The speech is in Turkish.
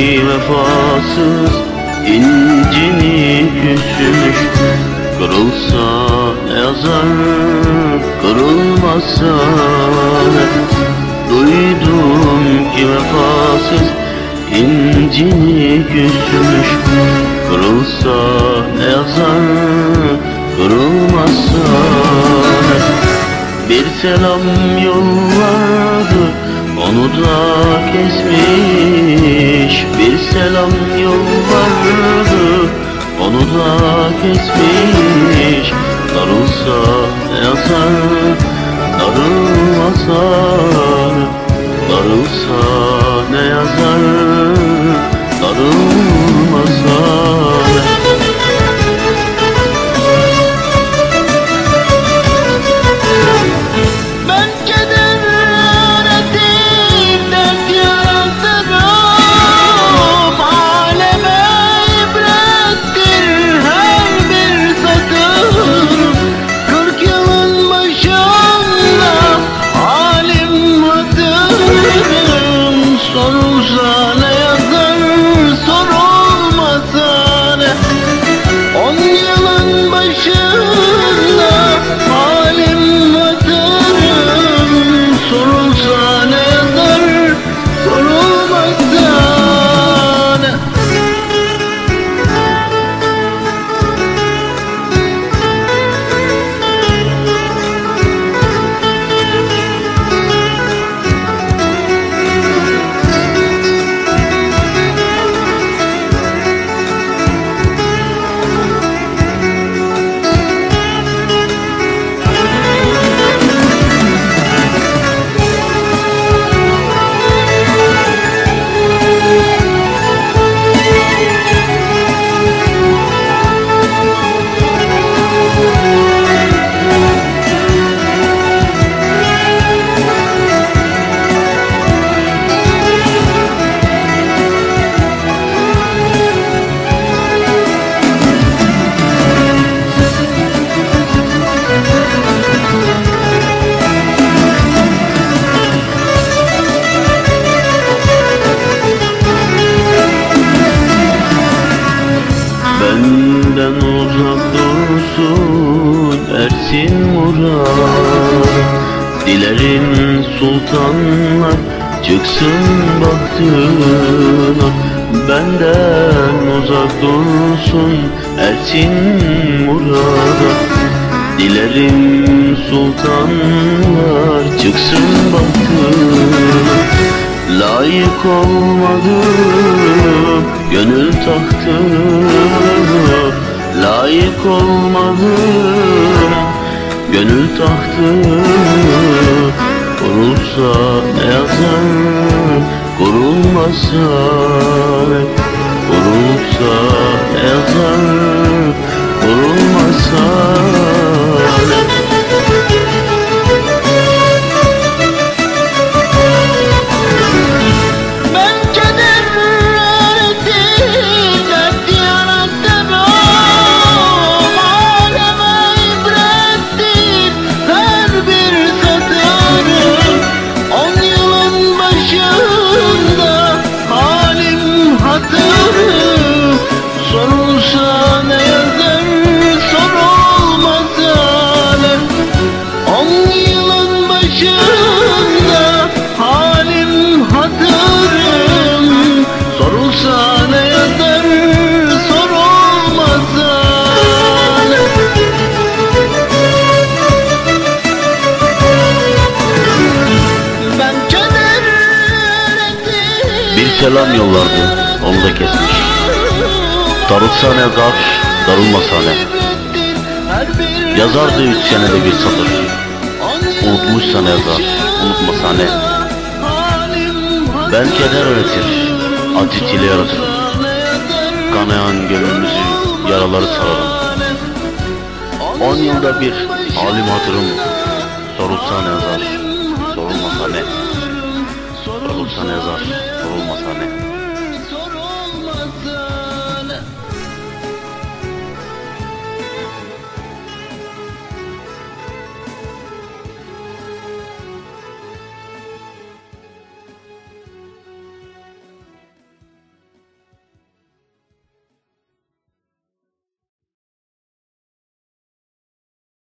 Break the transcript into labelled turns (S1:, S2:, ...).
S1: vefasız incini küsmüş Kırılsa yazar kırılmazsa ne? Duydum ki vefasız incini küsmüş Kırılsa yazar kırılmazsa ne? Bir selam yolladı onu da kesmiş Bir selam yolladı onu da kesmiş Darılsa ne yazar? Darılmasa Ersin Murat Dilerim sultanlar çıksın bahtına Benden uzak dursun Ersin Murat. Dilerim sultanlar çıksın bahtına Layık olmadım gönül tahtına Layık olmadım gönül tahtına Kurulsa ne yazar? Kurulmasa Kurulsa ne yazar selam yollardı, onu da kesmiş. Darılsa ne zar, darılmasa ne. Yazardı üç senede bir satır. Unutmuşsa ne yazar, unutmasa ne. Ben keder öğretir, acı çile yaratırım. Kanayan gönlümüzü, yaraları sararım. On yılda bir halim hatırım. Sorulsa ne yazar, sorulmasa ne. Sorulsa ne yazar, sorulmasa ne.